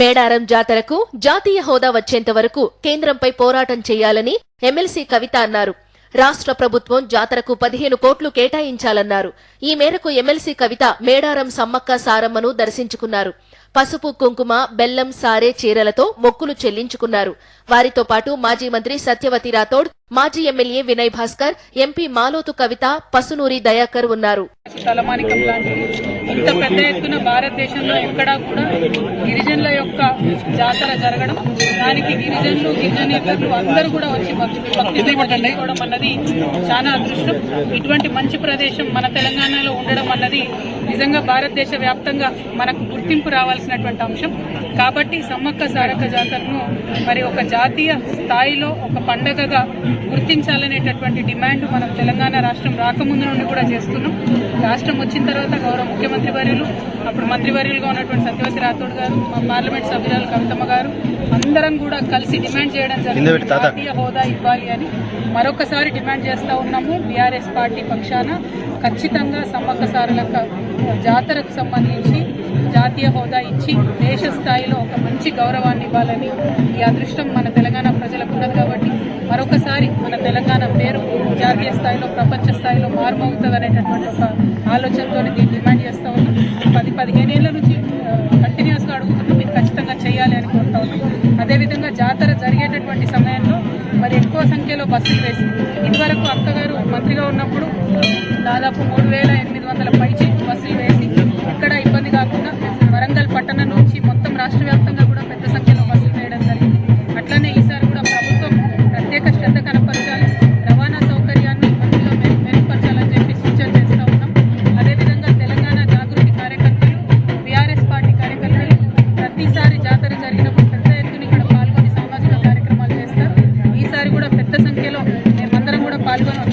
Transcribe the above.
మేడారం జాతరకు జాతీయ హోదా వచ్చేంత వరకు కేంద్రంపై పోరాటం చేయాలని ఎమ్మెల్సీ కవిత అన్నారు. రాష్ట్ర ప్రభుత్వం జాతరకు పదిహేను కోట్లు కేటాయించాలన్నారు. ఈ మేరకు ఎమ్మెల్సీ కవిత మేడారం సమ్మక్క సారమ్మను దర్శించుకున్నారు. పసుపు కుంకుమ బెల్లం సారే చీరలతో మొక్కులు చెల్లించుకున్నారు. వారితో పాటు మాజీ మంత్రి సత్యవతి రాథోడ్ మాజీ ఎమ్మెల్యే వినయ్ భాస్కర్ ఎంపీ మాలోతు కవిత పసునూరి దయాకర్ ఉన్నారు. ఇంత పెద్ద ఎత్తున భారతదేశంలో ఎక్కడా కూడా గిరిజనుల యొక్క జాతర జరగడం దానికి గిరిజనులు గిరిజనేతలు అందరూ కూడా వచ్చి అన్నది చాలా అదృష్టం. ఇటువంటి మంచి ప్రదేశం మన తెలంగాణలో ఉండడం అన్నది నిజంగా భారతదేశ వ్యాప్తంగా మనకు గుర్తింపు రావాల్సినటువంటి అంశం. కాబట్టి సమ్మక్క సారక్క జాతరను మరి ఒక జాతీయ స్థాయిలో ఒక పండగగా గుర్తించాలనేటటువంటి డిమాండ్ మనం తెలంగాణ రాష్ట్రం రాకముందు నుండి కూడా చేస్తున్నాం. రాష్ట్రం వచ్చిన తర్వాత గౌరవ ముఖ్యమంత్రి వర్యులు అప్పుడు మంత్రివర్యులుగా ఉన్నటువంటి సత్యవతి రాథోడ్ గారు మా పార్లమెంట్ సభ్యురాలు కవితమ్మ గారు అందరం కూడా కలిసి డిమాండ్ చేయడం జరిగింది. జాతీయ హోదా ఇవ్వాలి అని మరొకసారి డిమాండ్ చేస్తా ఉన్నాము. బీఆర్ఎస్ పార్టీ పక్షాన ఖచ్చితంగా సమ్మక్క సారలక్క జాతరకు సంబంధించి జాతీయ హోదా ఇచ్చి దేశ స్థాయిలో ఒక మంచి గౌరవాన్ని ఇవ్వాలని ఈ అదృష్టం మన తెలంగాణ ప్రజలకు ఉన్నది కాబట్టి మరొకసారి మన తెలంగాణ పేరు జాతీయ స్థాయిలో ప్రపంచ స్థాయిలో మారుమవుతుంది అనేటటువంటి ఒక ఆలోచనతో దీన్ని డిమాండ్ చేస్తూ ఉన్నాం. పది పదిహేను నుంచి కంటిన్యూస్గా అడుగుతున్నాం. మీరు ఖచ్చితంగా చేయాలి అని కోరుతా ఉన్నాం. అదేవిధంగా జాతర జరిగేటటువంటి సమయంలో మరి ఎక్కువ సంఖ్యలో బస్సులు వేసి ఇదివరకు అక్కగారు మంత్రిగా ఉన్నప్పుడు దాదాపు మూడు వేల ఎనిమిది వందల పైచి ఎక్కడ ఇబ్బంది కాకుండా వరంగల్ పట్టణం నుంచి మొత్తం రాష్ట్ర వ్యాప్తంగా కూడా పెద్ద సంఖ్యలో బస్సులు వేయడం జరిగింది. అట్లనే ఈసారి కూడా ప్రభుత్వం ప్రత్యేక శ్రద్ధ కనపరచాలి. రవాణా సౌకర్యాన్ని ఇబ్బందిలో మెరుగుపరచాలని చెప్పి సూచన చేస్తూ ఉన్నాం. అదేవిధంగా తెలంగాణ జాగృతి కార్యకర్తలు బీఆర్ఎస్ పార్టీ కార్యకర్తలు ప్రతిసారి జాతర జరిగినప్పుడు పెద్ద ఎత్తున ఇక్కడ పాల్గొని సామాజిక కార్యక్రమాలు చేస్తారు. ఈసారి కూడా పెద్ద సంఖ్యలో మేమందరం కూడా పాల్గొని